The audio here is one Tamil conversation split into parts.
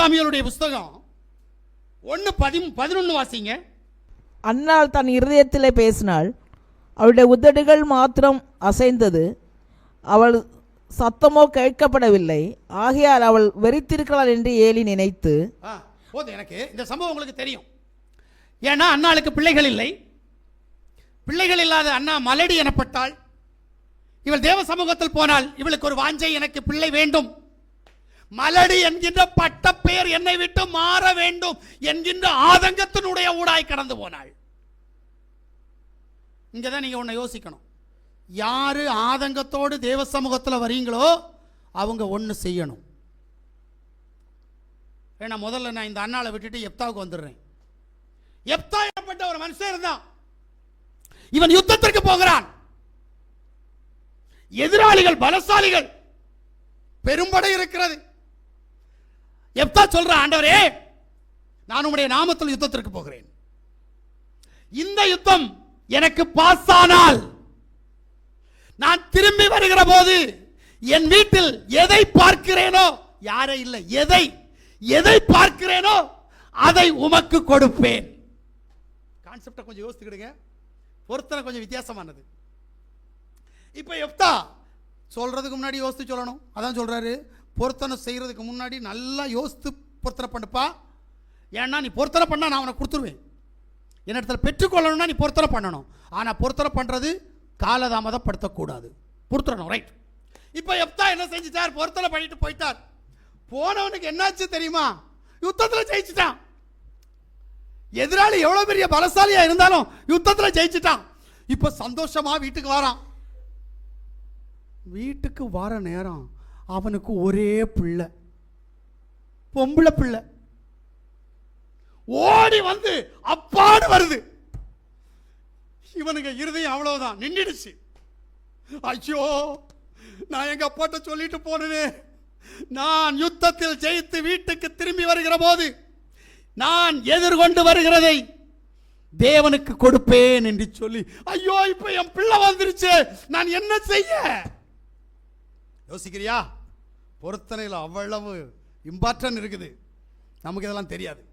சாமியலுடைய புஸ்தகம். ஒன்று பதி பதினொன்று வாசிங்க. அன்னாள் தன் இருதயத்திலே பேசினாள். அவளுடைய உதடுகள் மாத்திரம் அசைந்தது. அவள் சத்தமோ கேட்கப்படவில்லை. ஆகையால் அவள் வெறித்திருக்கிறாள் என்று ஏலி நினைத்து போதும் எனக்கு. இந்த சம்பவம் உங்களுக்கு தெரியும். ஏன்னா அண்ணாளுக்கு பிள்ளைகள் இல்லை. பிள்ளைகள் இல்லாத அண்ணா மலடி எனப்பட்டாள். இவள் தேவ சமூகத்தில் போனால் இவளுக்கு ஒரு வாஞ்சை எனக்கு பிள்ளை வேண்டும். மலடி என்கின்ற பட்டப்பெயர் என்னை விட்டு மாற வேண்டும் என்கின்ற ஆதங்கத்தினுடைய ஊடாய் கடந்து போனாள். இங்கே தான் நீங்க ஒன்று யோசிக்கணும். யாரு ஆதங்கத்தோடு தேவ சமூகத்தில் வரீங்களோ அவங்க ஒன்று செய்யணும். ஏன்னா முதல்ல நான் இந்த அண்ணாவை விட்டுட்டு எப்தாவுக்கு வந்துடுறேன். எப்தா ஏற்பட்ட ஒரு மனுஷன் இருந்தான். இவன் யுத்தத்திற்கு போகிறான். எதிராளிகள் பலசாலிகள் பெரும்படை இருக்கிறது. எப்தா சொல்ற ஆண்டவரே? நான் உம்முடைய நாமத்தில் யுத்தத்திற்கு போகிறேன். இந்த யுத்தம் எனக்கு பாஸ் ஆனால் நான் திரும்பி வருகிற போது என் வீட்டில் எதை பார்க்கிறேனோ? யாரே இல்லை எதை? எதை பார்க்கிறேனோ? அதை உமக்கு கொடுப்பேன். கான்செப்டை கொஞ்சம் யோசித்துக்கிடுங்க பொருத்தனை கொஞ்சம் வித்தியாசமானது. இப்போ எப்தா சொல்றதுக்கு முன்னாடி யோசித்து சொல்லணும். அதான் சொல்றாரு. பொருத்தனை செய்கிறதுக்கு முன்னாடி நல்லா யோசித்து பொருத்தனை பண்ணுப்பா. ஏன்னா நீ பொருத்தனை பண்ணால் நான் அவனை கொடுத்துருவேன். என்னிடத்துல பெற்றுக்கொள்ளணும்னா நீ பொருத்தனை பண்ணணும். ஆனால் பொருத்தனை பண்ணுறது காலதாமதப்படுத்தக்கூடாது. கொடுத்துடணும் ரைட் இப்போ எப்தா என்ன செஞ்சுட்டார்? பொருத்தனை பண்ணிட்டு போயிட்டார். போனவனுக்கு என்னாச்சு தெரியுமா? யுத்தத்தில் ஜெயிச்சிட்டான். எதிராளி எவ்வளோ பெரிய பலசாலியாக இருந்தாலும் யுத்தத்தில் ஜெயிச்சிட்டான். இப்போ சந்தோஷமாக வீட்டுக்கு வரான். வீட்டுக்கு வர நேரம் அவனுக்கு ஒரே பிள்ளை. பொம்பளை பிள்ளை. ஓடி வந்து அப்பாடு வருது. இவனுக்கு இருதயம் அவ்வளவுதான் நின்றுடுச்சு ஐயோ நான் எங்க அப்பாட்ட சொல்லிட்டு போனேனே. நான் யுத்தத்தில் ஜெயித்து வீட்டுக்கு திரும்பி வருகிற போது நான் எதிர்கொண்டு வருகிறதை தேவனுக்கு கொடுப்பேன் என்று சொல்லி ஐயோ இப்ப என் பிள்ளை வந்துருச்சு. நான் என்ன செய்ய? யோசிக்கிறியா? பொருத்தனையில் அவ்வளவு இம்பார்ட்டன் இருக்குது. நமக்கு இதெல்லாம் தெரியாது.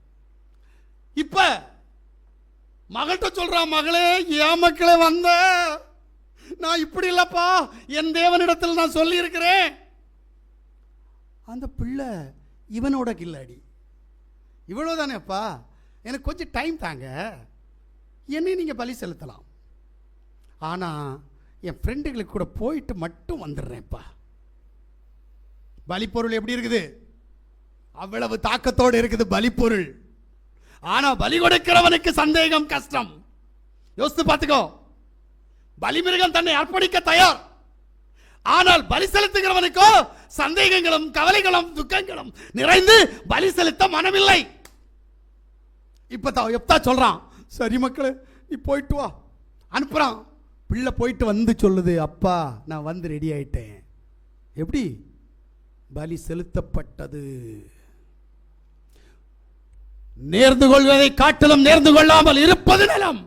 இப்போ மகள்கிட்ட சொல்கிறான் மகளே ஏன் மக்களே வந்த. நான் இப்படி இல்லைப்பா. என் தேவனிடத்தில் நான் சொல்லியிருக்கிறேன். அந்த பிள்ளை இவனோட கில்லாடி. இவ்வளவுதானேப்பா. எனக்கு கொஞ்சம் டைம் தாங்க. என்னை நீங்கள் பலி செலுத்தலாம். ஆனால் என் ஃப்ரெண்டுகளுக்கு கூட போயிட்டு மட்டும் வந்துடுறேன்ப்பா. பலிப்பொருள் எப்படி இருக்குது? அவ்வளவு தாக்கத்தோடு இருக்குது பலிப்பொருள். ஆனா பலி கொடுக்கிறவனுக்கு சந்தேகம் கஷ்டம். யோசித்து பார்த்துக்கோ. பலிமிருகம் தன்னை அர்ப்பணிக்க தயார். ஆனால் பலி செலுத்துகிறவனுக்கோ சந்தேகங்களும் கவலைகளும் துக்கங்களும் நிறைந்து பலி செலுத்த மனமில்லை. இப்ப தான் எப்பதா சொல்றான் சரி மக்களே நீ போயிட்டு வா. அனுப்புறான். பிள்ளை போயிட்டு வந்து சொல்லுது அப்பா நான் வந்து ரெடி ஆயிட்டேன். எப்படி? பலி செலுத்தப்பட்டது. நேர்ந்து கொள்வதை காட்டிலும் நேர்ந்து கொள்ளாமல் இருப்பது நலம்.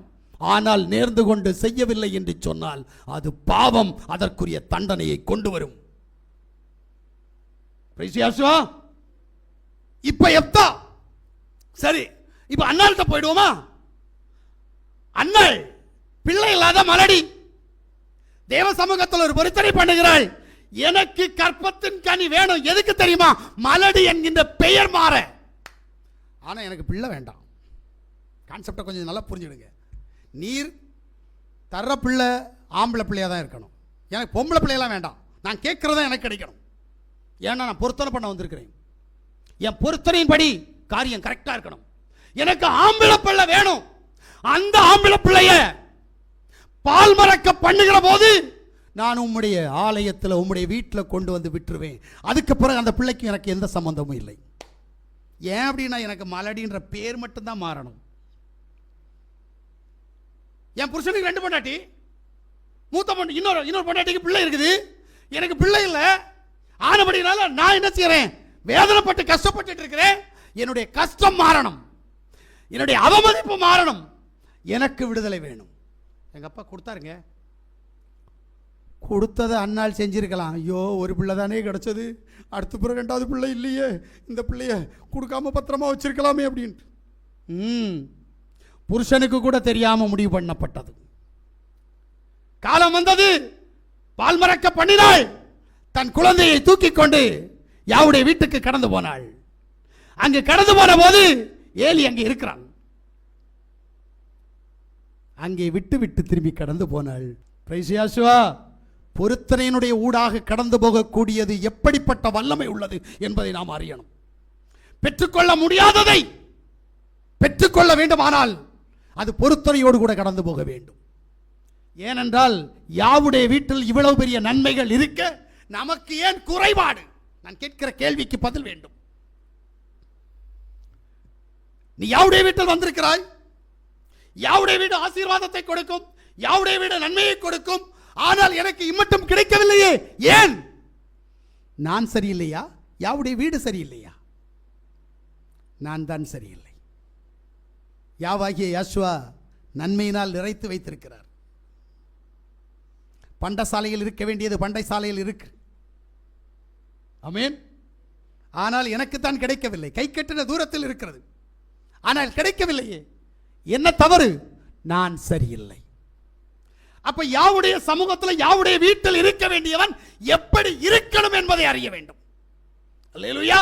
ஆனால் நேர்ந்து கொண்டு செய்யவில்லை என்று சொன்னால் அது பாவம் அதற்குரிய தண்டனையை கொண்டு வரும் இப்ப எப்தா? சரி இப்ப அண்ணாள்கிட்ட போயிடுவோமா? அண்ணாள் பிள்ளை இல்லாத மலடி. தேவ சமூகத்தில் ஒரு பொருத்தனை பண்ணுகிறாள். எனக்கு கற்பத்தின் கனி வேணும். எதுக்கு தெரியுமா? மலடி என்கின்ற பெயர் மாற. ஆனால் எனக்கு பிள்ளை வேண்டாம். கான்செப்டை கொஞ்சம் நல்லா புரிஞ்சுடுங்க நீர் தர்ற பிள்ளை ஆம்பளை பிள்ளையாக தான் இருக்கணும். எனக்கு பொம்பளை பிள்ளையெல்லாம் வேண்டாம். நான் கேட்குறதா எனக்கு கிடைக்கணும். ஏன்னா நான் பொருத்தனை பண்ண வந்திருக்கிறேன். என் பொருத்தனையின்படி காரியம் கரெக்டாக இருக்கணும். எனக்கு ஆம்பளை பிள்ளை வேணும். அந்த ஆம்பளை பிள்ளைய பால் மறக்க பண்ணுகிற போது நான் உம்முடைய ஆலயத்தில் உம்முடைய வீட்டில் கொண்டு வந்து விட்டுருவேன். அதுக்கு பிறகு அந்த பிள்ளைக்கு எனக்கு எந்த சம்மந்தமும் இல்லை. ஏன் அப்படின்னா எனக்கு மலடின்ற பேர் மட்டும்தான் மாறணும். என் புருஷனுக்கு ரெண்டு பொண்டாட்டி. மூத்த பொண்ணு இன்னொரு இன்னொரு பொண்டாட்டிக்கு பிள்ளை இருக்குது. எனக்கு பிள்ளை இல்லை. ஆனபடினால நான் என்ன செய்யறேன்? வேதனைப்பட்டு கஷ்டப்பட்டு இருக்கிறேன். என்னுடைய கஷ்டம் மாறணும். என்னுடைய அவமதிப்பு மாறணும். எனக்கு விடுதலை வேணும். எங்கள் அப்பா கொடுத்தாருங்க. கொடுத்ததை அன்னால் செஞ்சுருக்கலாம். ஐயோ ஒரு பிள்ளை தானே கிடச்சது. அடுத்த பிறகு ரெண்டாவது பிள்ளை இல்லையே. இந்த பிள்ளைய கொடுக்காம பத்திரமா வச்சிருக்கலாமே அப்படின்ட்டு. ம். புருஷனுக்கு கூட தெரியாமல் முடிவு பண்ணப்பட்டது. காலம் வந்தது. பால் மறக்க பண்ணினாள். தன் குழந்தையை தூக்கி கொண்டு யாவுடைய வீட்டுக்கு கடந்து போனாள். அங்கு கடந்து போன போது ஏலி அங்கே இருக்கிறான் அங்கே விட்டு விட்டு திரும்பி கடந்து போனாள். பிரைசியாசுவா பொருத்தனையினுடைய ஊடாக கடந்து போகக்கூடியது எப்படிப்பட்ட வல்லமை உள்ளது என்பதை நாம் அறியணும். பெற்றுக்கொள்ள முடியாததை பெற்றுக்கொள்ள வேண்டுமானால் அது பொருத்தனையோடு கூட கடந்து போக வேண்டும். ஏனென்றால் யாவுடைய வீட்டில் இவ்வளவு பெரிய நன்மைகள் இருக்க நமக்கு ஏன் குறைபாடு? நான் கேட்கிற கேள்விக்கு பதில் வேண்டும். நீ யாவுடைய வீட்டில் வந்திருக்கிறாய்? யாவுடைய வீடு ஆசீர்வாதத்தை கொடுக்கும்? யாவுடைய வீடு நன்மையை கொடுக்கும்? ஆனால் எனக்கு இம்மட்டும் கிடைக்கவில்லையே. ஏன்? நான் சரியில்லையா? யாவுடைய வீடு சரியில்லையா? நான் தான் சரியில்லை. யாவாகிய யாசுவா நன்மையினால் நிறைத்து வைத்திருக்கிறார். பண்டசாலையில் இருக்க வேண்டியது பண்டை சாலையில் இருக்கு. அமேன் ஆனால் எனக்குத்தான் கிடைக்கவில்லை. கை கட்டின தூரத்தில் இருக்கிறது. ஆனால் கிடைக்கவில்லையே. என்ன தவறு? நான் சரியில்லை. அப்ப யாவுடைய சமூகத்தில் யாவுடைய வீட்டில் இருக்க வேண்டியவன் எப்படி இருக்கணும் என்பதை அறிய வேண்டும். அல்லேலுயா.